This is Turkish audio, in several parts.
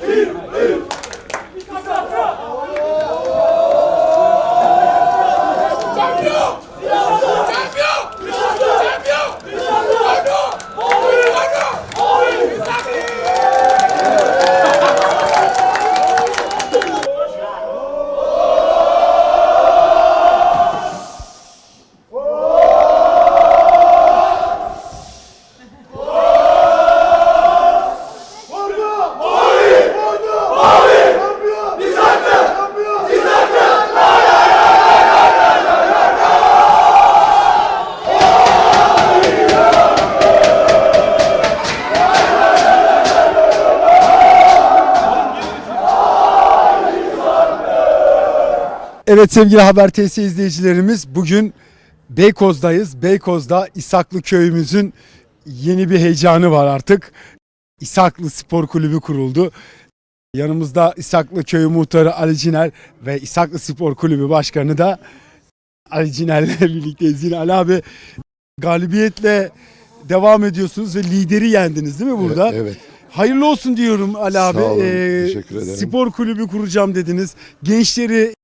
Rio, Rio, Evet sevgili Haber TS izleyicilerimiz bugün Beykoz'dayız. Beykoz'da İsaklı köyümüzün yeni bir heyecanı var artık. İsaklı Spor Kulübü kuruldu. Yanımızda İsaklı Köyü Muhtarı Ali Ciner ve İsaklı Spor Kulübü Başkanı da Ali Ciner'le birlikteyiz. Yine Ali abi galibiyetle devam ediyorsunuz ve lideri yendiniz değil mi burada? Evet. Hayırlı olsun diyorum Ali abi. olun, Ee, teşekkür ederim. Spor kulübü kuracağım dediniz. Gençleri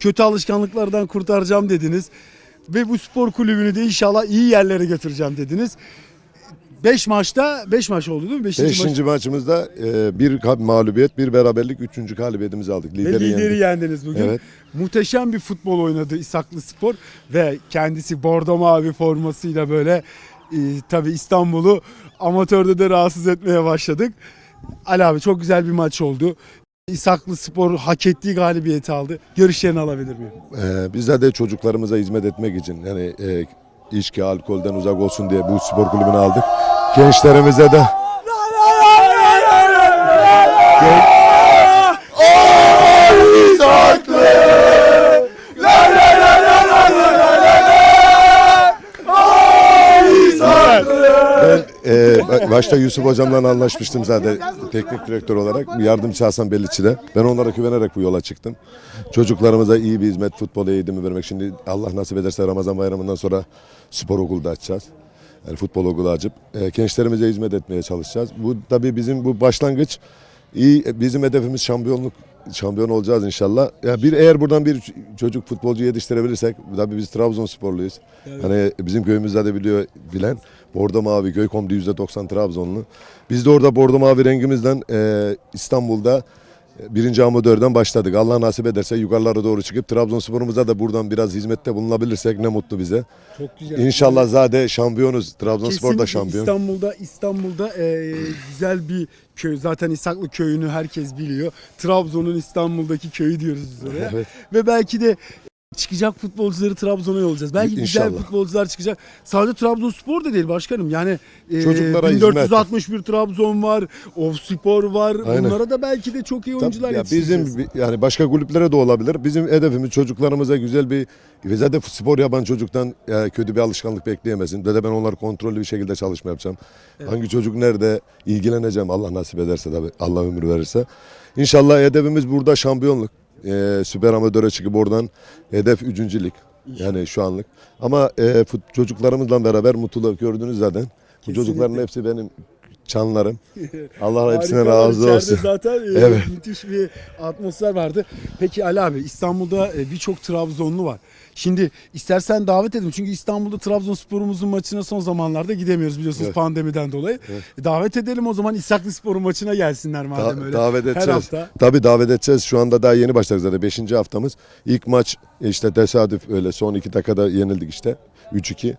kötü alışkanlıklardan kurtaracağım dediniz. Ve bu spor kulübünü de inşallah iyi yerlere götüreceğim dediniz. 5 maçta 5 maç oldu değil mi? 5. Beşinci maçımızda e, bir mağlubiyet, bir beraberlik, üçüncü galibiyetimizi aldık. Ve Lideri, lideri yendik. yendiniz bugün. Evet. Muhteşem bir futbol oynadı İsaklı Spor ve kendisi bordo mavi formasıyla böyle e, tabii İstanbul'u amatörde de rahatsız etmeye başladık. Ali abi çok güzel bir maç oldu. İsaklı Spor hak ettiği galibiyeti aldı. Görüşlerini alabilir miyim? E, bizler de çocuklarımıza hizmet etmek için yani e, içki, alkolden uzak olsun diye bu spor kulübünü aldık. Gençlerimize de ben e, başta Yusuf hocamla anlaşmıştım zaten teknik direktör olarak. Yardımcı Hasan Belliçi de. Ben onlara güvenerek bu yola çıktım. Çocuklarımıza iyi bir hizmet, futbol eğitimi vermek. Şimdi Allah nasip ederse Ramazan bayramından sonra spor okulu da açacağız. Yani futbol okulu açıp e, gençlerimize hizmet etmeye çalışacağız. Bu tabii bizim bu başlangıç iyi bizim hedefimiz şampiyonluk şampiyon olacağız inşallah. Ya bir eğer buradan bir çocuk futbolcu yetiştirebilirsek tabii biz Trabzonsporluyuz. Hani bizim köyümüzde de biliyor bilen Bordo Mavi köy komdu %90 Trabzonlu. Biz de orada Bordo Mavi rengimizden e, İstanbul'da birinci amatörden başladık. Allah nasip ederse yukarılara doğru çıkıp Trabzonspor'umuza da buradan biraz hizmette bulunabilirsek ne mutlu bize. Çok güzel. İnşallah zaten şampiyonuz. Trabzonspor da Kesinlikle şampiyon. İstanbul'da İstanbul'da e, güzel bir köy. Zaten İsaklı köyünü herkes biliyor. Trabzon'un İstanbul'daki köyü diyoruz biz oraya. Evet. Ve belki de çıkacak futbolcuları Trabzon'a yollayacağız. Belki güzel İnşallah. futbolcular çıkacak. Sadece Trabzonspor da değil başkanım. Yani e, Çocuklara 1461 Trabzon var, Spor var. Aynen. Bunlara da belki de çok iyi oyuncular Tabii ya bizim bi- yani başka kulüplere de olabilir. Bizim hedefimiz çocuklarımıza güzel bir ve zaten spor yapan çocuktan e, kötü bir alışkanlık bekleyemesin. Ve de ben onlar kontrollü bir şekilde çalışma yapacağım. Hangi çocuk nerede ilgileneceğim Allah nasip ederse tabii Allah ömür verirse. İnşallah hedefimiz burada şampiyonluk. E, süper amatöre çıkıp oradan hedef üçüncülük. Yani şu anlık. Ama e, fut- çocuklarımızla beraber mutluluk gördünüz zaten. Bu çocukların hepsi benim Canlarım. Allah hepsine Harikalar. razı İçeride olsun. zaten e, Evet. müthiş bir atmosfer vardı. Peki Ali abi İstanbul'da e, birçok Trabzonlu var. Şimdi istersen davet edelim. Çünkü İstanbul'da Trabzonspor'umuzun maçına son zamanlarda gidemiyoruz biliyorsunuz Evet. pandemiden dolayı. E, Davet edelim o zaman İshaklı Spor'un maçına gelsinler madem Da- öyle. davet Her edeceğiz. hafta. Tabii davet edeceğiz. Şu anda daha yeni başladık zaten. Beşinci haftamız. İlk maç işte tesadüf öyle son iki dakikada yenildik işte. 3-2.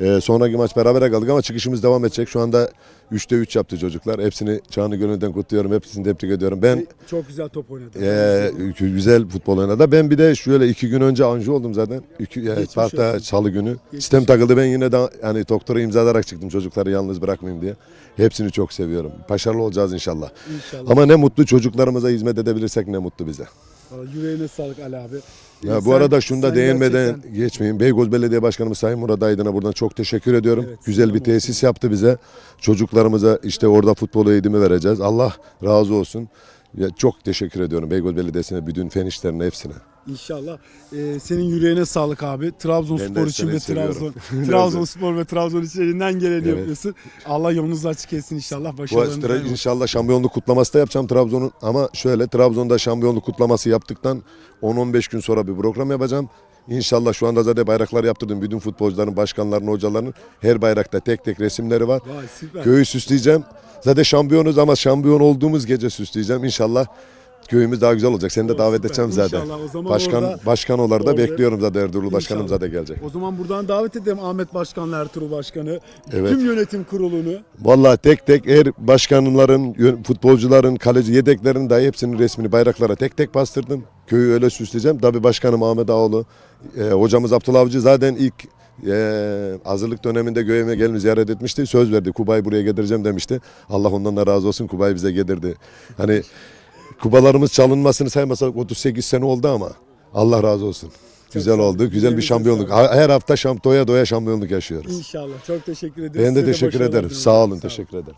Ee, sonraki maç berabere kaldık ama çıkışımız devam edecek. Şu anda 3'te 3 yaptı çocuklar. Hepsini canı gönülden kutluyorum. Hepsini tebrik ediyorum. Ben E, Çok güzel top oynadı. ee, güzel futbol oynadı. Ben bir de şöyle iki gün önce anju oldum zaten. İki, evet, Geçmiş hatta olsun. salı günü. Sistem takıldı. Ben yine de yani doktora imzalarak çıktım çocukları yalnız bırakmayayım diye. Hepsini çok seviyorum. Başarılı olacağız inşallah. İnşallah. Ama ne mutlu çocuklarımıza hizmet edebilirsek ne mutlu bize. Vallahi Yüreğine sağlık Ali abi. Ya bu arada şunu da sen değinmeden gerçekten- geçmeyeyim. Beykoz Belediye Başkanımız Sayın Murat Aydın'a buradan çok teşekkür ediyorum. Evet, Güzel bir tesis yaptı bize. Çocuklarımıza işte orada futbol eğitimi vereceğiz. Allah razı olsun. Ya çok teşekkür ediyorum Beykoz Belediyesi'ne, bütün fen işlerine hepsine. İnşallah. Ee, senin yüreğine sağlık abi. Ben Trabzonspor de için seni ve seviyorum. Trabzon Trabzonspor ve Trabzon için elinden geleni Evet. yapıyorsun. Allah yolunuzu açık etsin inşallah. Bu Başarılarınız sıra daim olsun. inşallah şampiyonluk kutlaması da yapacağım Trabzon'un. Ama şöyle Trabzon'da şampiyonluk kutlaması yaptıktan 10-15 gün sonra bir program yapacağım. İnşallah şu anda zaten bayraklar yaptırdım. Bütün futbolcuların, başkanların, hocaların her bayrakta tek tek resimleri var. Vay süper. Köyü süsleyeceğim. Zaten şampiyonuz ama şampiyon olduğumuz gece süsleyeceğim. İnşallah köyümüz daha güzel olacak. Seni de davet edeceğim zaten. İnşallah. O zaman Başkan orada- başkan olarak da orada- bekliyorum zaten Ertuğrul Başkanım İnşallah. zaten gelecek. O zaman buradan davet edelim Ahmet Başkan'la Ertuğrul Başkan'ı. Evet. Tüm yönetim kurulunu. Vallahi tek tek her başkanların, yön- futbolcuların, kaleci yedeklerin dahi hepsinin resmini bayraklara tek tek bastırdım. Köyü öyle süsleyeceğim. Tabii başkanım Ahmet Ağoğlu, e, hocamız Abdullah Avcı zaten ilk e, hazırlık döneminde göğeme gelin ziyaret etmişti. Söz verdi. Kuba'yı buraya getireceğim demişti. Allah ondan da razı olsun. Kuba'yı bize getirdi. Hani Kubalarımız çalınmasını saymasak 38 sene oldu ama Allah razı olsun. Güzel sağ ol. oldu. Güzel bir şampiyonluk. Her hafta şam doya doya şampiyonluk yaşıyoruz. İnşallah. Çok teşekkür ederim. Ben Size de teşekkür başarılar ederim. diliyorum. Sağ olun. Teşekkür ederim.